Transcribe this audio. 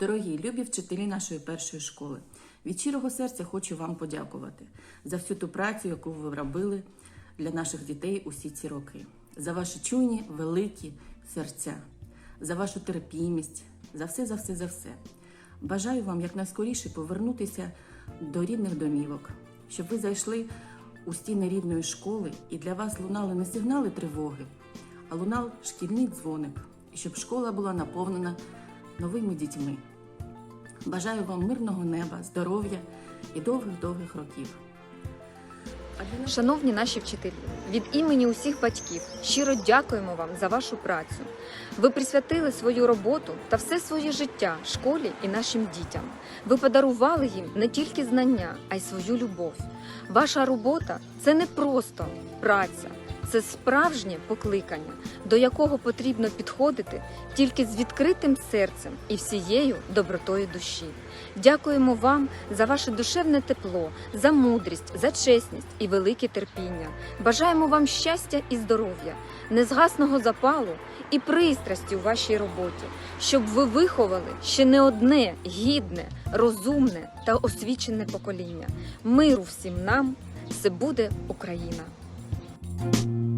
Дорогі, любі вчителі нашої першої школи, від щирого серця хочу вам подякувати за всю ту працю, яку ви робили для наших дітей усі ці роки, за ваші чуйні, великі серця, за вашу терпімість, за все, за все, за все. Бажаю вам якнайскоріше повернутися до рідних домівок, щоб ви зайшли у стіни рідної школи і для вас лунали не сигнали тривоги, а лунав шкільний дзвоник, щоб школа була наповнена новими дітьми. Бажаю вам мирного неба, здоров'я і довгих-довгих років. Шановні наші вчителі, від імені усіх батьків щиро дякуємо вам за вашу працю. Ви присвятили свою роботу та все своє життя школі і нашим дітям. Ви подарували їм не тільки знання, а й свою любов. Ваша робота це не просто праця, це справжнє покликання, до якого потрібно підходити тільки з відкритим серцем і всією добротою душі. Дякуємо вам за ваше душевне тепло, за мудрість, за чесність і велике терпіння. Бажаємо вам щастя і здоров'я, незгасного запалу і пристрасті у вашій роботі, щоб ви виховали ще не одне гідне, розумне та освічене покоління. Миру всім нам! Це буде Україна! you